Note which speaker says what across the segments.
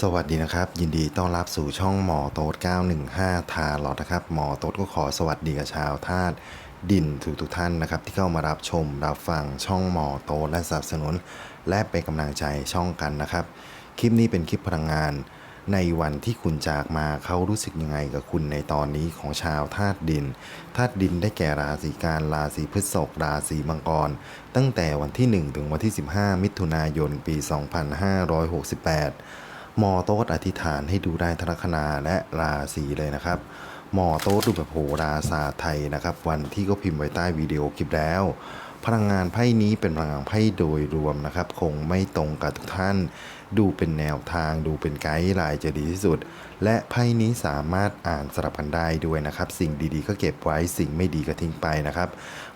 Speaker 1: สวัสดีนะครับ ยินดีต้อนรับสู่ช่องหมอโต๊ด915 ทาร์ลอตนะครับ หมอโต๊ดก็ขอสวัสดีกับชาวธาตุดินทุกทุกท่านนะครับ ที่เข้ามารับชมรับฟังช่องหมอโต๊ดและสนับสนุน และเป็นกำลังใจช่องกันนะครับ คลิปนี้เป็นคลิปพลังงาน ในวันที่คุณจากมาเขารู้สึกยังไงกับคุณในตอนนี้ของชาวธาตุดินธาตุดินได้แก่ราศีการราศีพฤษภราศีมังกร ตั้งแต่วันที่ 1 ถึงวันที่ 15 มิถุนายนปี 2568 มอโต๊ดอธิษฐานให้ดูได้ทัคนาและราศีเลยนะครับมอโต๊ดดูแบบโหราศาสตร์ไทยนะครับ วันที่ก็พิมพ์ไว้ใต้วิดีโอคลิปแล้ว พลังงานไพ่นี้เป็นพลังงานไพ่โดยรวมนะครับ คงไม่ตรงกับทุกท่าน ดูเป็นแนวทาง ดูเป็นไกด์ไลน์จะดีที่สุด และไพ่นี้สามารถอ่านสลับกันได้ด้วยนะครับ สิ่งดีๆ ก็เก็บไว้สิ่งไม่ดีก็ทิ้งไปนะครับ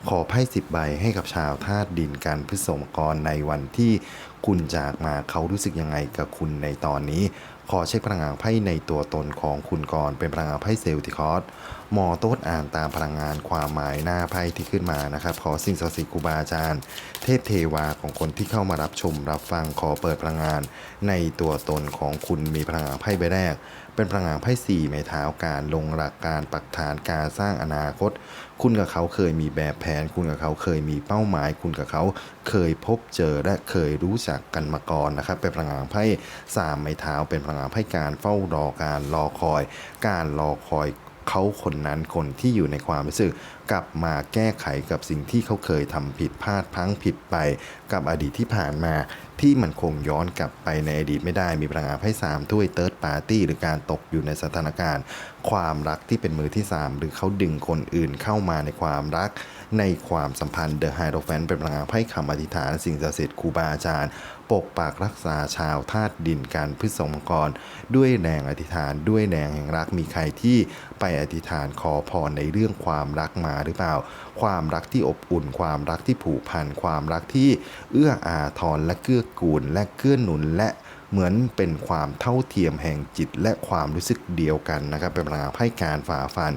Speaker 1: ขอไพ่สิบใบให้กับชาวธาตุดินการพฤษภกรในวันที่คุณจากมาเขารู้สึกยังไงกับคุณในตอนนี้ ขอเช็คพลังงานไพ่ในตัวตนของคุณก่อนเป็นพลังงานไพ่เซลติคอส หมอโต๊ดอ่านตามพลังงานความหมายหน้าไพ่ที่ขึ้นมานะครับ ขอสิ่งศักดิ์สิทธิ์ครูบาอาจารย์ เทพเทวาของคนที่เข้ามารับชมรับฟังขอเปิดพลังงาน ในตัวตนของคุณมีพลังงานไพ่ใบแรก เป็นพลังงานไพ่สี่ไม้เท้าการลงหลักการปักฐานการสร้างอนาคต คุณกับเขาเคยมีแบบแผน คุณกับเขาเคยมีเป้าหมาย คุณกับเขาเคยพบเจอและเคยรู้จักกันมาก่อนนะครับ เป็นพลังงานไพ่สามไม้เท้าเป็นพลังงานไพ่การเฝ้ารอการรอคอย การรอคอย เขาคนนั้นคนที่อยู่ในความรู้สึก กลับมาแก้ไขกับสิ่งที่เขาเคยทำผิดพลาดพังผิดไป กับอดีตที่ผ่านมา ที่มันคงย้อนกลับไปในอดีตไม่ได้มีพลังงานไพ่สามถ้วยเติร์ดปาร์ตี้หรือการตกอยู่ในสถานการณ์ ความรักที่เป็นมือที่ 3 หรือเขาดึงคนอื่นเข้ามาในความรัก ในความสัมพันธ์เดอะไฮโดรแฟนเป็นพลังงานไพ่คำอธิษฐานสิ่งศักดิ์สิทธิ์ครูบาอาจารย์ ปกปักรักษาชาวธาตุดินการพฤษภมังกร ด้วยแรงอธิษฐาน ด้วยแรงแห่งรักมีใครที่ไปอธิษฐานขอพรในเรื่องความรักมาหรือเปล่า ความรักที่อบอุ่น ความรักที่ผูกพัน ความรักที่เอื้ออาทรและเกื้อกูล และเกื้อหนุนและเหมือนเป็นความเท่าเทียมแห่งจิตและความรู้สึกเดียวกันนะครับเป็นพลังงานให้การฝ่าฟัน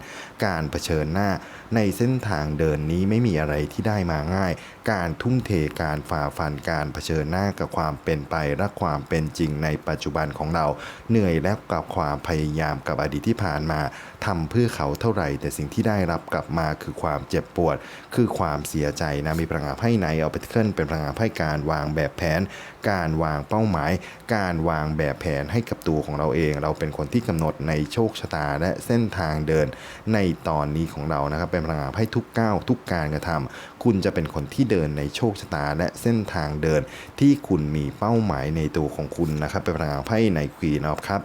Speaker 1: การเผชิญหน้า ในเส้นทางเดินนี้ไม่มีอะไรที่ได้มาง่าย การทุ่มเทการฝ่าฟันการเผชิญหน้ากับความเป็นไปและความเป็นจริงในปัจจุบันของเรา เหนื่อยและกับความพยายามกับอดีตที่ผ่านมาทำเพื่อเขาเท่าไหร่ แต่สิ่งที่ได้รับกลับมาคือความเจ็บปวด คือความเสียใจนะมีพลังงานไพ่ในเอาไปเคลื่อนเป็นพลังงานไพ่การวางแบบแผน การวางเป้าหมาย การวางแบบแผนให้กับตัวของเราเอง เราเป็นคนที่กำหนดในโชคชะตาและเส้นทางเดิน ในตอนนี้ของเรานะครับเป็นพลังงานไพ่ทุกก้าวทุกการกระทำคุณจะเป็นคนที่เดินในโชคชะตา และเส้นทางเดินที่คุณมีเป้าหมายในตัวของคุณนะครับเป็นพลังงานไพ่ในควีนอฟครับ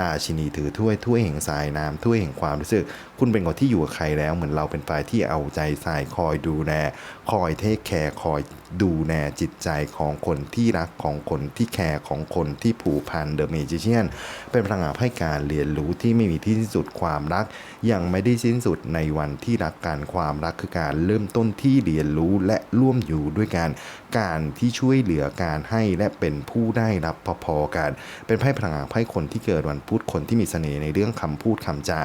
Speaker 1: ราชินีถือถ้วยถ้วยแห่งสายน้ำถ้วยแห่งความรู้สึก คุณเป็นคนที่อยู่กับใครแล้ว เหมือนเราเป็นฝ่ายที่เอาใจใส่คอยดูแลคอยเทคแคร์คอยดูแลจิตใจของคนที่รักของคนที่แคร์ของคนที่ผูกพันเดอะเมจิเชียนเป็นพลังงานให้การเรียนรู้ที่ไม่มีที่สิ้นสุดความรัก ยังไม่ได้สิ้นสุดในวันที่รักกันความรักคือการเริ่มต้นที่เรียนรู้และร่วมอยู่ด้วยกัน การที่ช่วยเหลือการให้และเป็นผู้ได้รับพอๆกัน เป็นไพ่พลังงานไพ่คนที่เกิดวันพุธคนที่มีเสน่ห์ในเรื่องคำพูดคำจา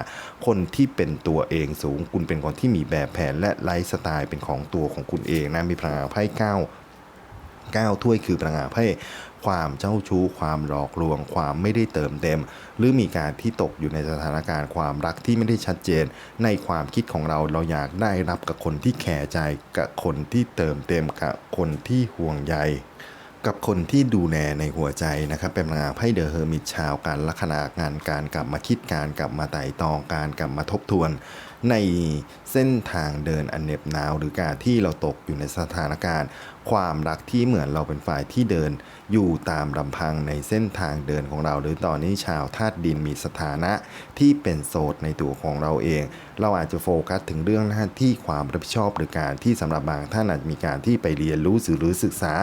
Speaker 1: คนที่เป็นตัวเองสูง คุณเป็นคนที่มีแบบแผนและไลฟ์สไตล์เป็นของตัวของคุณเองนะมีพลังงานไพ่เก้า9ถ้วยคือพลังงานไพ่ความเจ้าชู้ ความหลอกลวง ความไม่ได้เติมเต็ม หรือมีการที่ตกอยู่ในสถานการณ์ความรักที่ไม่ได้ชัดเจน ในความคิดของเราเราอยากได้รับกับคนที่แคร์ใจกับคนที่เติมเต็มกับคนที่ห่วงใย กับคนที่ดูแลในหัวใจนะครับ เป็นพลังงานไพ่เดอะเฮอร์มิตชาวการลัคนางานการกลับมาคิดการกลับมาไต่ตองการกลับมาทบทวน ในเส้นทางเดินอันเน็บหนาว หรือการที่เราตกอยู่ในสถานการณ์ ความรักที่เหมือนเราเป็นฝ่ายที่เดิน อยู่ตามลำพังในเส้นทางเดินของเรา หรือตอนนี้ชาวธาตุดินมีสถานะที่เป็นโสดในตัวของเราเอง เราอาจจะโฟกัสถึงเรื่องหน้าที่ความรับผิดชอบหรือการที่สำหรับบางท่านอาจมีการที่ไปเรียนรู้หรือศึกษา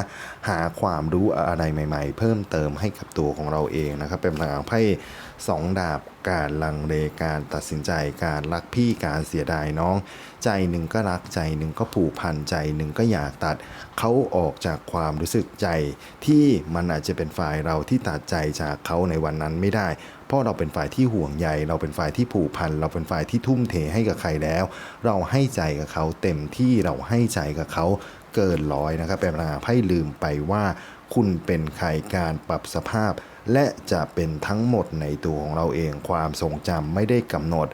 Speaker 1: หาความรู้อะไรใหม่ ๆ เพิ่มเติมให้กับตัวของเราเองนะครับ เป็นพลังไพ่สองดาบการลังเลการตัดสินใจการรักพี่การเสียดายน้อง ใจหนึ่งก็รักใจหนึ่งก็ผูกพันใจหนึ่งก็อยากตัดเขาออกจากความรู้สึกใจที่มันอาจจะเป็นฝ่ายเราที่ตัดใจจากเขาในวันนั้นไม่ได้ เพราะเราเป็นฝ่ายที่ห่วงใย เราเป็นฝ่ายที่ผูกพัน เราเป็นฝ่ายที่ทุ่มเทให้กับใครแล้ว เราให้ใจกับเขาเต็มที่เราให้ใจกับเขาเกินร้อยนะครับเป็นพลังานไพ่ลืมไปว่า คุณเป็นใครการปรับสภาพ และจะเป็นทั้งหมดในตัวของเราเองความทรงจำไม่ได้กำหนด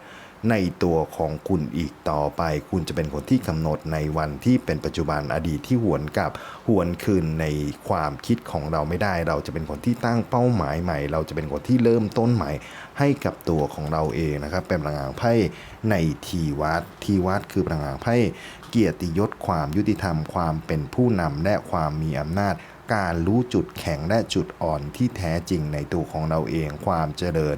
Speaker 1: ในตัวของคุณอีกต่อไป คุณจะเป็นคนที่กำหนดในวันที่เป็นปัจจุบันอดีตที่หวนกลับหวนคืนในความคิดของเราไม่ได้ เราจะเป็นคนที่ตั้งเป้าหมายใหม่ เราจะเป็นคนที่เริ่มต้นใหม่ ให้กับตัวของเราเองนะครับ เป็นพลังงานไพ่ในทีวัดทีวัดคือพลังงานไพ่เกียรติยศความยุติธรรม ความเป็นผู้นำและความมีอำนาจการรู้จุดแข็งและจุดอ่อนที่แท้จริงในตัวของเราเองความเจริญ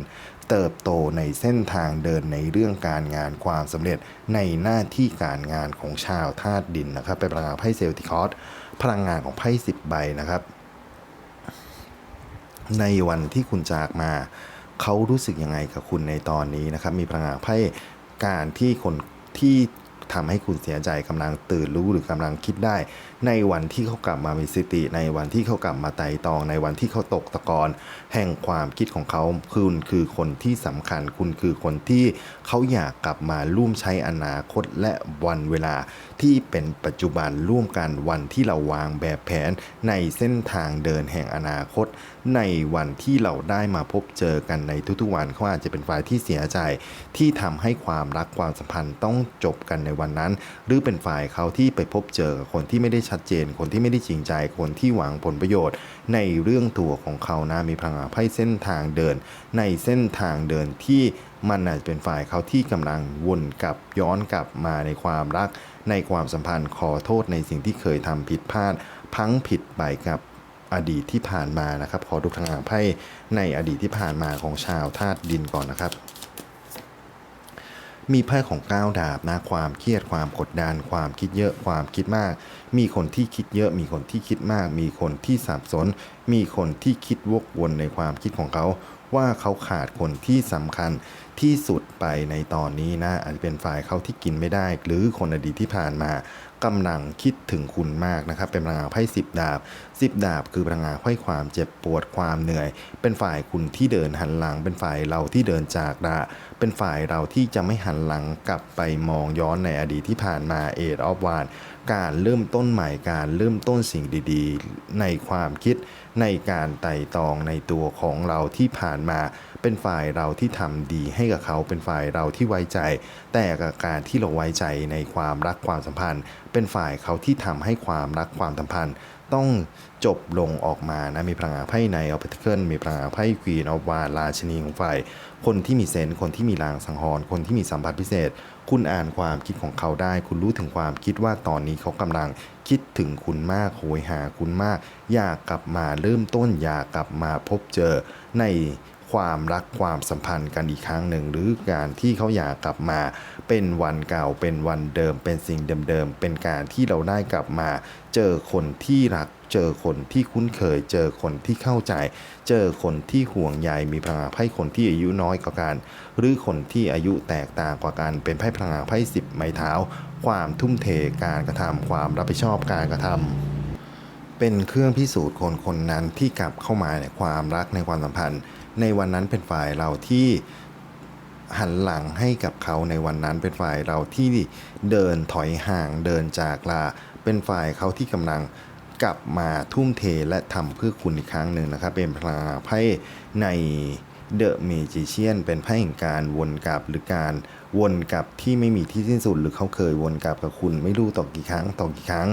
Speaker 1: เติบโตในเส้นทางเดินในเรื่องการงานความสำเร็จในหน้าที่การงานของชาวธาตุดินนะครับ เป็นพลังงานไพ่เซลติคอสพลังงานของไพ่สิบใบนะครับ ในวันที่คุณจากมา เขารู้สึกยังไงกับคุณในตอนนี้นะครับ มีพลังงานไพ่การที่คนที่ ทำให้คุณเสียใจกำลังตื่นรู้หรือกำลังคิดได้ ในวันที่เขากลับมามีสติ ในวันที่เขากลับมาไต่ตอง ในวันที่เขาตกตะกอนแห่งความคิดของเขาคุณคือคนที่สำคัญ คุณคือคนที่เขาอยากกลับมาร่วมใช้อนาคตและวันเวลา ที่เป็นปัจจุบันร่วมกันวันที่เราวางแบบแผนในเส้นทางเดินแห่งอนาคต ในวันที่เราได้มาพบเจอกันในทุกๆวันเขาอาจจะเป็นฝ่ายที่เสียใจ ที่ทำให้ความรักความสัมพันธ์ต้องจบกันในวันนั้น หรือเป็นฝ่ายเขาที่ไปพบเจอคนที่ไม่ได้ชัดเจน คนที่ไม่ได้จริงใจ คนที่หวังผลประโยชน์ ในเรื่องตัวของเขานะมีพลังงาไพ่เส้นทางเดิน ในเส้นทางเดินที่มันอาจจะเป็นฝ่ายเขาที่กำลังวนกลับย้อนกลับมาในความรัก ในความสัมพันธ์ขอโทษในสิ่งที่เคยทำผิดพลาด พังผิดไปกับอดีตที่ผ่านมานะครับ ขอดูพลังงานไพ่ในอดีตที่ผ่านมาของชาวธาตุดินก่อนนะครับ มีไพ่ของก้าวดาบนะความเครียดความกดดัน ความคิดเยอะความคิดมาก มีคนที่คิดเยอะ มีคนที่คิดมาก มีคนที่สับสน มีคนที่คิดวกวนในความคิดของเขาว่าเขาขาดคนที่สำคัญ ที่สุดไปในตอนนี้นะอาจจะเป็นฝ่ายเขาที่กินไม่ได้ หรือคนอดีตที่ผ่านมากำลังคิดถึงคุณมากนะครับ เป็นพลังงานไพ่สิบดาบสิบดาบ คือพลังงานไพ่ความเจ็บปวดความเหนื่อย เป็นฝ่ายคุณที่เดินหันหลัง เป็นฝ่ายเราที่เดินจากดาเป็นฝ่ายเราที่จะไม่หันหลังกลับไปมองย้อนในอดีตที่ผ่านมาเอดออฟวานการเริ่มต้นใหม่การเริ่มต้นสิ่งดี ๆ ในความคิด ในการไต่ตองในตัวของเราที่ผ่านมา เป็นฝ่ายเราที่ทำดีให้กับเขาเป็นฝ่ายเราที่ไว้ใจ แต่กับการที่เราไว้ใจในความรักความสัมพันธ์ เป็นฝ่ายเขาที่ทำให้ความรักความสัมพันธ์ ต้อง จบลงออกมานะมีพลังงานไพ่ในออปติเคิลมีพลังงานไพ่ควีนเอาวาราชนีของฝ่ายคนที่มีเซนส์คนที่มีลางสังหรณ์คนที่มีสัมผัสพิเศษ คุณอ่านความคิดของเขาได้ คุณรู้ถึงความคิดว่าตอนนี้เขากำลังคิดถึงคุณมากโหยหาคุณมาก อยากกลับมาเริ่มต้นอยากกลับมาพบเจอใน ความรักความสัมพันธ์กันอีกครั้งหนึ่ง หรือการที่เขาอยากกลับมาเป็นวันเก่าเป็นวันเดิม เป็นสิ่งเดิมๆเป็นการที่เราได้กลับมาเจอคนที่รักเจอคนที่คุ้นเคย เจอคนที่เข้าใจ เจอคนที่ห่วงใยมีพลังานไพ่คนที่อายุน้อยกว่ากัน หรือคนที่อายุแตกต่างกว่ากัน เป็นไพ่พลังานไพ่สิบไม้เท้า ความทุ่มเทการกระทำความรับผิดชอบการกระทำเป็นเครื่องพิสูจน์คนคนนั้นที่กลับเข้ามาในความรักในความสัมพันธ์ ในวันนั้นเป็นฝ่ายเราที่หันหลังให้กับเขาในวันนั้นเป็นฝ่ายเราที่เดินถอยห่างเดินจากลา เป็นฝ่ายเขาที่กำลังกลับมาทุ่มเทและทำเพื่อคุณอีกครั้งหนึ่งนะครับ เป็นพลังงาไพ่ในเดอะเมจิเชียนเป็นไพ่แห่งการวนกลับหรือการวนกลับที่ไม่มีที่สิ้นสุดหรือเขาเคยวนกลับกับคุณไม่รู้ต่อกี่ครั้งต่อกี่ครั้ง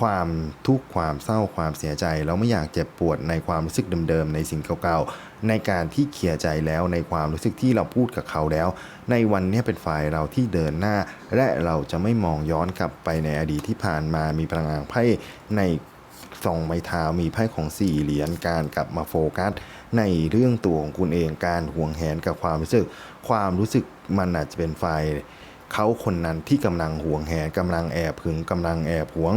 Speaker 1: ความทุกข์ความเศร้าความเสียใจ เราไม่อยากเจ็บปวดในความรู้สึกเดิมๆในสิ่งเก่าๆ ในการที่เคลียร์ใจแล้วในความรู้สึกที่เราพูดกับเขาแล้ว ในวันนี้เป็นฝ่ายเราที่เดินหน้า และเราจะไม่มองย้อนกลับไปในอดีตที่ผ่านมามีพลังงานไพ่ในสองไม้เท้ามีไพ่ของสี่เหรียญการกลับมาโฟกัส ในเรื่องตัวของคุณเองการห่วงแหนกับความรู้สึก ความรู้สึกมันอาจจะเป็นฝ่ายเขาคนนั้นที่กำลังห่วงแหนกำลังแอบหึงกำลังแอบหวง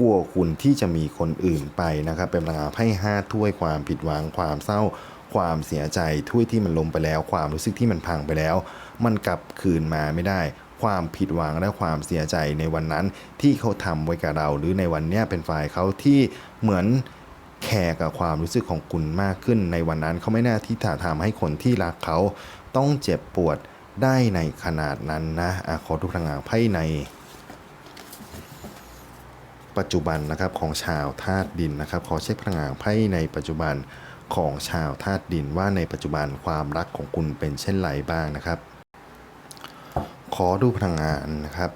Speaker 1: กลัวคุณที่จะมีคนอื่นไปนะครับ เป็นพลังงานไพ่ห้าถ้วยความผิดหวังความเศร้า ความเสียใจถ้วยที่มันลมไปแล้ว ความรู้สึกที่มันพังไปแล้ว มันกลับคืนมาไม่ได้ ความผิดหวังและความเสียใจในวันนั้นที่เขาทำไว้กับเรา หรือในวันนี้เป็นฝ่ายเขาที่เหมือนแคร์กับความรู้สึกของคุณมากขึ้น ในวันนั้นเขาไม่น่าที่จะทำให้คนที่รักเขาต้องเจ็บปวดได้ในขนาดนั้นนะอะขอทุกทางงานไพ่ใน ปัจจุบันนะครับของชาวธาตุดินนะครับขอเช็คพลังงานไพ่ในปัจจุบันของชาวธาตุดินว่าในปัจจุบันความรักของคุณเป็นเช่นไรบ้างนะครับ ขอดูพลังงานนะครับ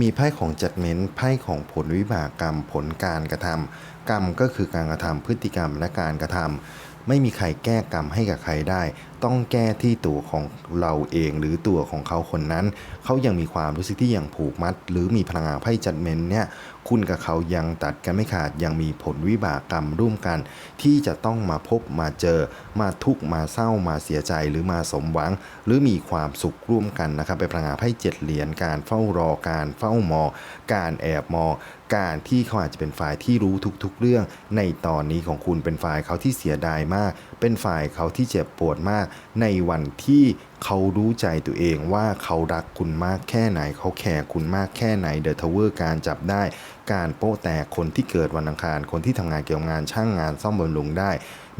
Speaker 1: มีไพ่ของจัดเม้นไพ่ของผลวิบากกรรมผลการกระทำกรรมก็คือการกระทำพฤติกรรมและการกระทำไม่มีใครแก้กรรมให้กับใครได้ ต้องแก้ที่ตัวของเราเองหรือตัวของเขาคนนั้น เขายังมีความรู้สึกที่ยังผูกมัด หรือมีพลังงานไพ่จัดเม้นเนี่ยคุณกับเขายังตัดกันไม่ขาดยังมีผลวิบากกรรมร่วมกัน ที่จะต้องมาพบมาเจอ มาทุกข์มาเศร้ามาเสียใจหรือมาสมหวัง หรือมีความสุขร่วมกันนะครับเป็นพลังงานไพ่เจ็ดเหรียญการเฝ้ารอการเฝ้ามองการแอบมองการที่เขาอาจจะเป็นฝ่ายที่รู้ทุกๆเรื่อง ในตอนนี้ของคุณเป็นฝ่ายเขาที่เสียดายมาก เป็นฝ่ายเขาที่เจ็บปวดมากในวันที่เขารู้ใจตัวเองว่าเขารักคุณมากแค่ไหน เขาแคร์คุณมากแค่ไหนเดอะทาวเวอร์การจับได้การโป้แตกคนที่เกิดวันอังคาร คนที่ทำงานเกี่ยวกับงานช่างงานซ่อมบำรุงได้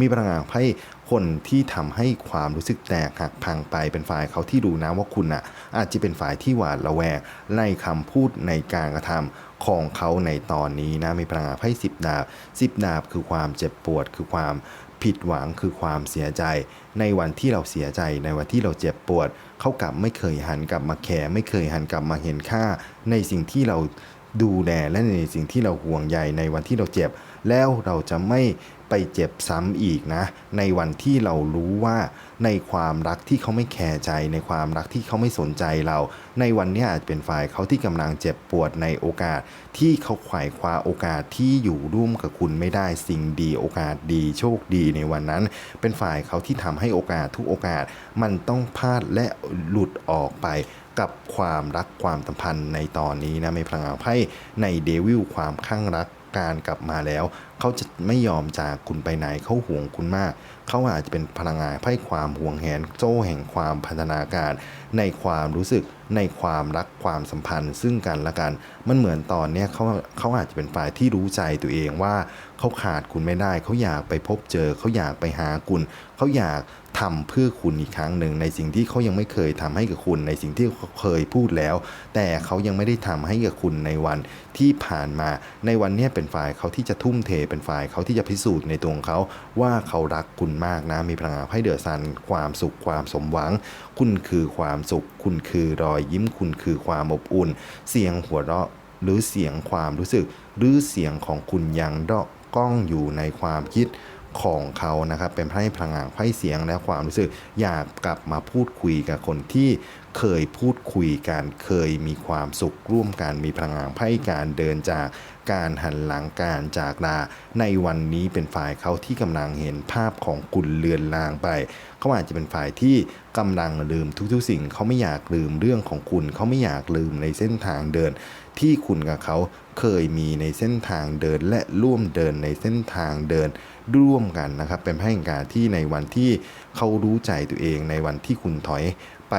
Speaker 1: มีพลังงานไพ่คนที่ทำให้ความรู้สึกแตกหักพังไปเป็นฝ่ายเขาที่รู้นะว่าคุณอะ อาจจะเป็นฝ่ายที่หวาดระแวงในคำพูดในการกระทำของเขาในตอนนี้นะมีพลังงานไพ่สิบดาบสิบดาบคือความเจ็บปวดคือความ ผิดหวังคือความเสียใจ ในวันที่เราเสียใจในวันที่เราเจ็บปวด เขากลับไม่เคยหันกลับมาแคร์ไม่เคยหันกลับมาเห็นค่า ในสิ่งที่เราดูแลและในสิ่งที่เราห่วงใยในวันที่เราเจ็บ แล้วเราจะไม่ ไปเจ็บซ้ำอีกนะ ในวันที่เรารู้ว่าในความรักที่เขาไม่แคร์ใจ ในความรักที่เขาไม่สนใจเรา ในวันนี้อาจเป็นฝ่ายเขาที่กำลังเจ็บปวดในโอกาส ที่เขาขวายคว้าโอกาสที่อยู่ร่วมกับคุณไม่ได้สิ่งดีโอกาสดีโชคดีในวันนั้น เป็นฝ่ายเขาที่ทำให้โอกาสทุกโอกาส มันต้องพลาดและหลุดออกไปกับความรักความสัมพันธ์ในตอนนี้นะไม่พลังงานไพ่ในเดวิลความข้างรัก การกลับมาแล้ว เขาจะไม่ยอมจากคุณไปไหนเขาห่วงคุณมาก เขาอาจจะเป็นพลังงานไพ่ความห่วงแหนโจ้แห่งความพัฒนาการ ในความรู้สึกในความรักความสัมพันธ์ ซึ่งกันและกัน มันเหมือนตอนเนี้ยเขาเขาอาจจะเป็นฝ่ายที่รู้ใจตัวเองว่าเขาขาดคุณไม่ได้ เขาอยากไปพบเจอ เขาอยากไปหาคุณ เขาอยาก ทำเพื่อคุณอีกครั้งหนึ่ง ในสิ่งที่เขายังไม่เคยทำให้กับคุณ ในสิ่งที่เขาเคยพูดแล้ว แต่เขายังไม่ได้ทำให้กับคุณในวันที่ผ่านมา ในวันนี้เป็นฝ่ายเขาที่จะทุ่มเทเป็นฝ่ายเขาที่จะพิสูจน์ในตัวของเขาว่าเขารักคุณมากนะมีพลังงานให้เดือดซันความสุขความสมหวัง คุณคือความสุข คุณคือรอยยิ้มคุณคือความอบอุ่น เสียงหัวเราะหรือเสียงความรู้สึก หรือเสียงของคุณยังดอกก้องอยู่ในความคิด ของเขานะครับเป็นไพ่พลังงานไพ่เสียงและความรู้สึกอยากกลับมาพูดคุยกับคนที่ เคยพูดคุยกันเคยมีความสุขร่วมกันมีพลังงานไพ่การเดินจากการหันหลังการจากลาในวันนี้เป็นฝ่ายเขาที่กำลังเห็นภาพของคุณเลือนลางไป เขาอาจจะเป็นฝ่ายที่กำลังลืมทุกๆสิ่ง เขาไม่อยากลืมเรื่องของคุณเขาไม่อยากลืมในเส้นทางเดิน ที่คุณกับเขาเคยมีในเส้นทางเดินและร่วมเดินในเส้นทางเดินร่วมกันนะครับ เป็นแห่งการที่ในวันที่เขารู้ใจตัวเองในวันที่คุณถอย ไป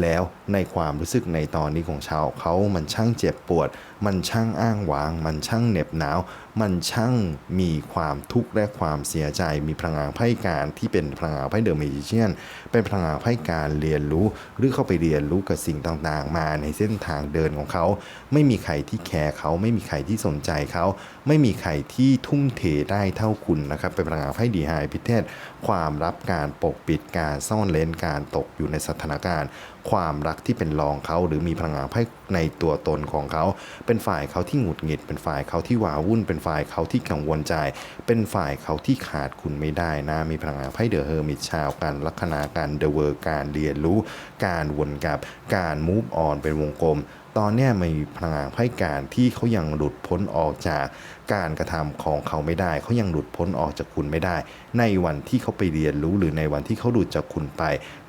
Speaker 1: แล้วในความรู้สึกในตอนนี้ของชาวเขามันช่างเจ็บปวดมันช่างอ้างว้าง มันช่างเหน็บหนาว มันช่างมีความทุกข์และความเสียใจ มีพลังงานไพ่การที่เป็นพลังงานไพ่เดอะเมจิเชียน เป็นพลังงานไพ่การเรียนรู้ หรือเข้าไปเรียนรู้กับสิ่งต่างๆ มาในเส้นทางเดินของเขา ไม่มีใครที่แคร์เขาไม่มีใครที่สนใจเขา ไม่มีใครที่ทุ่มเทได้เท่าคุณนะครับ เป็นพลังงานไพ่ดีไฮพิเทศความรับการปกปิดการซ่อนเลนการตกอยู่ในสถานการณ์ความรักที่เป็นรองเขาหรือมีพลังงานไพ่ในตัวตนของเขา เป็นฝ่ายเขาที่หงุดหงิด เป็นฝ่ายเขาที่วาวุ่น เป็นฝ่ายเขาที่กังวลใจ เป็นฝ่ายเขาที่ขาดคุณไม่ได้นะ มีพลังงานไพ่เดอะเฮอร์มิตชาวการลัคนาการเดอะเวอร์การเรียนรู้ การวนกับการมูฟออนเป็นวงกลม ตอนนี้มีพลังงานไพ่การที่เขายังหลุดพ้นออกจากการกระทำของเขาไม่ได้ เขายังหลุดพ้นออกจากคุณไม่ได้ ในวันที่เขาไปเรียนรู้หรือในวันที่เขาหลุดจากคุณไป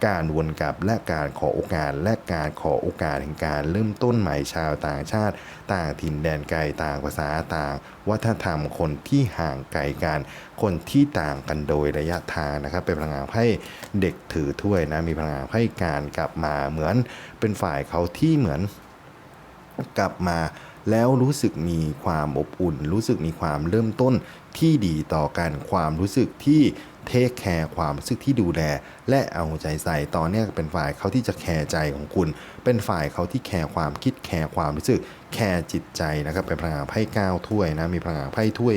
Speaker 1: การวนกลับและการขอโอกาส และการขอโอกาสแห่งการเริ่มต้นใหม่ชาวต่างชาติ ต่างถิ่นแดนไกลต่างภาษาต่าง วัฒนธรรมคนที่ห่างไกลกัน คนที่ต่างกันโดยระยะทางนะครับ เป็นพลังงานไพ่เด็กถือถ้วยนะมีพลังงานไพ่การกลับมาเหมือนเป็นฝ่ายเขาที่เหมือน กลับมา แล้วรู้สึกมีความอบอุ่น รู้สึกมีความเริ่มต้นที่ดีต่อกันความรู้สึกที่เทคแคร์ความรู้สึกที่ดูแล และเอาใจใส่ตอนนี้เป็นฝ่ายเขาที่จะแคร์ใจของคุณ เป็นฝ่ายเขาที่แคร์ความคิดแคร์ความรู้สึกแคร์จิตใจนะครับเป็นพลังงานไพ่ก้าวถ้วยนะมีพลังงานไพ่ถ้วย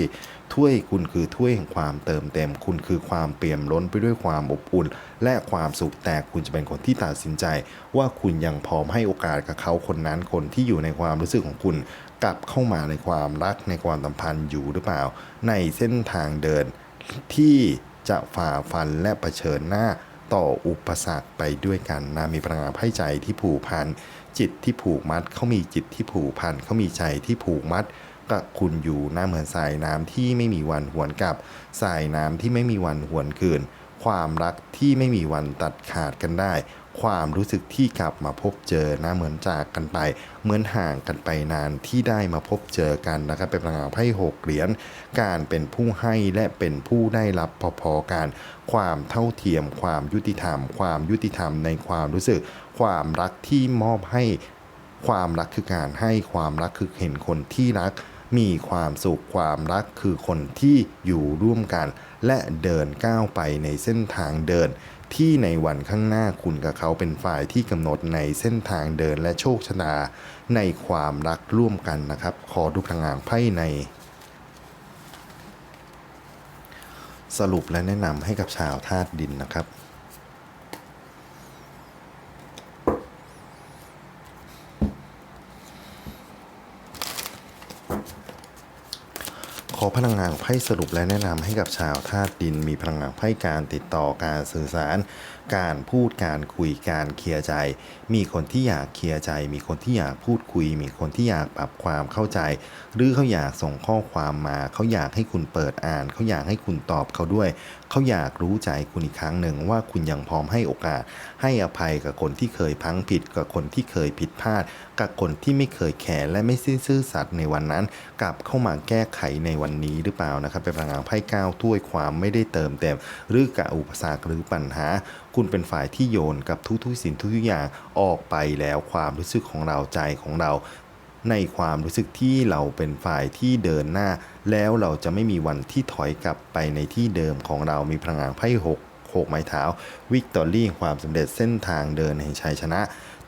Speaker 1: ถ้วยคุณคือถ้วยแห่งความเติมเต็ม คุณคือความเปี่ยมล้นไปด้วยความอบอุ่น และความสุขแต่คุณจะเป็นคนที่ตัดสินใจ ว่าคุณยังพร้อมให้โอกาสกับเขาคนนั้นคนที่อยู่ในความรู้สึกของคุณ กลับเข้ามาในความรักในความสัมพันธ์อยู่หรือเปล่า ในเส้นทางเดิน ที่จะฝ่าฟันและะเผชิญหน้าต่ออุปสรรคไปด้วยกันนะมีพลังงานไพ่ใจที่ผูกพันจิตที่ผูกมัดเขามีจิตที่ผูกพันเขามีใจที่ผูกมัด กับคุณอยู่นะเหมือนสายน้ำที่ไม่มีวันหวนกลับ สายน้ำที่ไม่มีวันหวนคืน ความรักที่ไม่มีวันตัดขาดกันได้ ความรู้สึกที่กลับมาพบเจอนะเหมือนจากกันไป เหมือนห่างกันไปนานที่ได้มาพบเจอกันนะครับ เป็นพลังงานไพ่หกเหรียญการเป็นผู้ให้และเป็นผู้ได้รับพอๆกัน ความเท่าเทียม ความยุติธรรม ความยุติธรรมในความรู้สึก ความรักที่มอบให้ ความรักคือการให้ความรักคือเห็นคนที่รัก มีความสุขความรักคือคนที่อยู่ร่วมกัน และเดินก้าวไปในเส้นทางเดิน ที่ในวันข้างหน้าคุณกับเขาเป็นฝ่ายที่กำหนดในเส้นทางเดินและโชคชะตาในความรักร่วมกันนะครับ ขอดูพลังงานไพ่ในสรุปและแนะนำให้กับชาวธาตุดินนะครับ พลังงานไพ่สรุปและแนะนำให้กับชาวธาตุดิน มีพลังงานไพ่การติดต่อการสื่อสารการพูดการคุยการเคลียร์ใจ มีคนที่อยากเคลียร์ใจ มีคนที่อยากพูดคุย มีคนที่อยากปรับความเข้าใจ หรือเขาอยากส่งข้อความมา เขาอยากให้คุณเปิดอ่าน เขาอยากให้คุณตอบเขาด้วย เขาอยากรู้ใจคุณอีกครั้งหนึ่งว่าคุณยังพร้อมให้โอกาส ให้อภัยกับคนที่เคยพังผิด กับคนที่เคยผิดพลาด กับคนที่ไม่เคยแคร์และไม่ซื่อสัตย์ในวันนั้น กลับเข้ามาแก้ไขในวันนี้หรือเปล่านะครับเป็นพลังงานไพ่ก้าวถ้วยความไม่ได้เติมเต็ม หรือกับอุปสรรคหรือปัญหาคุณเป็นฝ่ายที่โยนกับทุกๆสิ่งทุกๆอย่างออกไปแล้วความรู้สึกของเราใจของเรา ในความรู้สึกที่เราเป็นฝ่ายที่เดินหน้า แล้วเราจะไม่มีวันที่ถอยกลับไปในที่เดิมของเรามีพลังงานไพ่หกหกไม้เท้า วิกตอรี่ความสำเร็จเส้นทางเดินแห่งชัยชนะ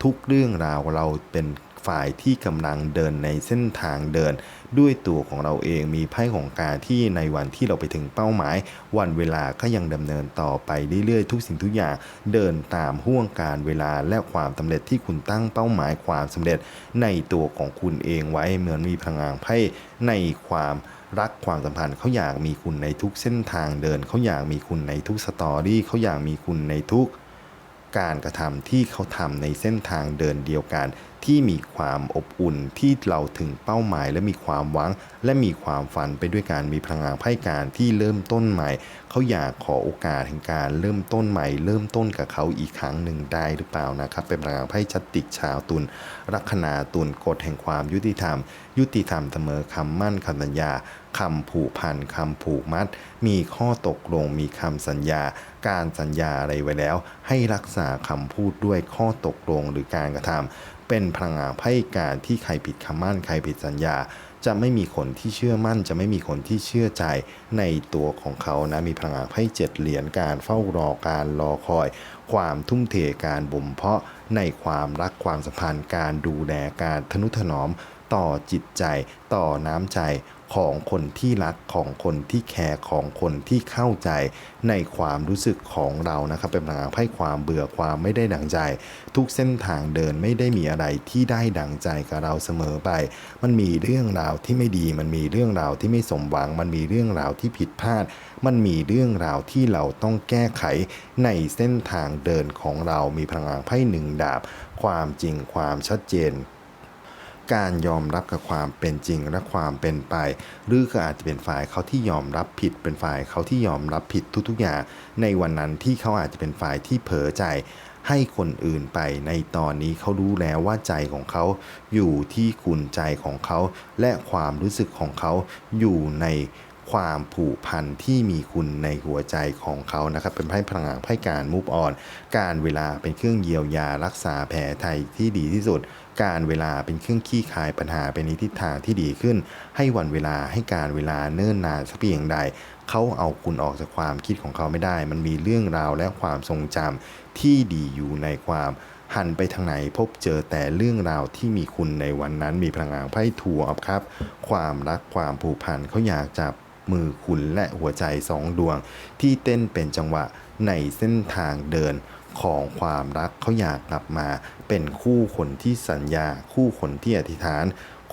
Speaker 1: ทุกเรื่องราวเราเป็น ฝ่ายที่กำลังเดินในเส้นทางเดิน ด้วยตัวของเราเองมีไพ่ของการที่ในวันที่เราไปถึงเป้าหมาย วันเวลาก็ยังดำเนินต่อไปเรื่อยๆ ทุกสิ่งทุกอย่างเดินตามห่วงการเวลาและความสำเร็จที่คุณตั้งเป้าหมายความสำเร็จในตัวของคุณเองไว้เหมือนมีพลังงานไพ่ในความรักความสัมพันธ์เขาอยากมีคุณในทุกเส้นทางเดินเขาอยากมีคุณในทุกสตอรี่เขาอยากมีคุณในทุกการกระทำที่เขาทำในเส้นทางเดินเดียวกัน ที่มีความอบอุ่นที่เราถึงเป้าหมาย และมีความหวัง และมีความฝันไปด้วยการมีพลังงานไพ่การที่เริ่มต้นใหม่ เขาอยากขอโอกาสแห่งการเริ่มต้นใหม่ เริ่มต้นกับเขาอีกครั้งหนึ่งได้หรือเปล่านะครับ เป็นพลังงานไพ่ชัดติกชาวตุลลัคนาตุลกฎแห่งความยุติธรรม ยุติธรรมเสมอคำมั่นคำสัญญาคำผูกพันคำผูกมัด มีข้อตกลงมีคำสัญญา การสัญญาอะไรไว้แล้ว ให้รักษาคำพูดด้วยข้อตกลงหรือการกระทำ เป็นพลังงานไพ่การที่ใครผิดคำมั่นใครผิดสัญญา จะไม่มีคนที่เชื่อมั่น จะไม่มีคนที่เชื่อใจในตัวของเขานะมีพลังงานไพ่เจ็ดเหรียญการเฝ้ารอการรอคอย ความทุ่มเทการบ่มเพาะในความรักความสัมพันธ์การดูแลการทนุถนอม ต่อจิตใจ ต่อน้ำใจ ของคนที่รักของคนที่แคร์ของคนที่เข้าใจในความรู้สึกของเรานะครับ เป็นพลังงานไพ่ความเบื่อความไม่ได้ดังใจ ทุกเส้นทางเดินไม่ได้มีอะไรที่ได้ดังใจกับเราเสมอไป มันมีเรื่องราวที่ไม่ดี มันมีเรื่องราวที่ไม่สมหวัง มันมีเรื่องราวที่ผิดพลาด มันมีเรื่องราวที่เราต้องแก้ไขในเส้นทางเดินของเรามีพลังงานไพ่หนึ่งดาบ ความจริงความชัดเจน การยอมรับกับความเป็นจริงและความเป็นไป หรือก็อาจจะเป็นฝ่ายเขาที่ยอมรับผิด เป็นฝ่ายเขาที่ยอมรับผิดทุกๆอย่าง ในวันนั้นที่เขาอาจจะเป็นฝ่ายที่เผลอใจให้คนอื่นไปในตอนนี้เขารู้แล้วว่าใจของเขาอยู่ที่คุณใจของเขา และความรู้สึกของเขาอยู่ใน ความผูกพันที่มีคุณในหัวใจของเขานะครับ เป็นไพ่พลังงานไพ่การมูฟออน การเวลาเป็นเครื่องเยียวยารักษาแผลไทยที่ดีที่สุด การเวลาเป็นเครื่องขี้คายปัญหาเป็นในทิศทางที่ดีขึ้น ให้วันเวลาให้การเวลาเนิ่นนานสักเพียงใดเขาเอาคุณออกจากความคิดของเขาไม่ได้ มันมีเรื่องราวและความทรงจำที่ดีอยู่ในความหันไปทางไหนพบเจอแต่เรื่องราวที่มีคุณในวันนั้นมีพลังงานไพ่ทัวร์ครับ ความรักความผูกพันเขาอยากจะ มือคุณและหัวใจสองดวง ที่เต้นเป็นจังหวะในเส้นทางเดินของความรักเขาอยากกลับมา เป็นคู่คนที่สัญญา คู่คนที่อธิษฐาน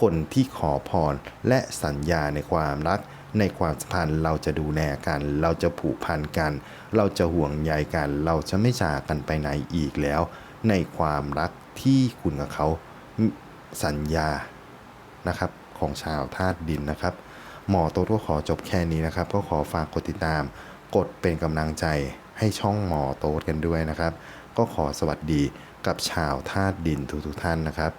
Speaker 1: คนที่ขอพรและสัญญาในความรัก ในความสัมพันธ์เราจะดูแลกัน เราจะผูกพันกัน เราจะห่วงใยกัน เราจะไม่จากกันไปไหนอีกแล้ว ในความรักที่คุณกับเขาสัญญานะครับของชาวธาตุดินนะครับ หมอโต๊ดก็ขอจบแค่นี้นะครับ ก็ขอฝากกดติดตาม กดเป็นกำลังใจให้ช่องหมอโต๊ดกันด้วยนะครับ ก็ขอสวัสดีกับชาวธาตุดินทุกๆท่านนะครับ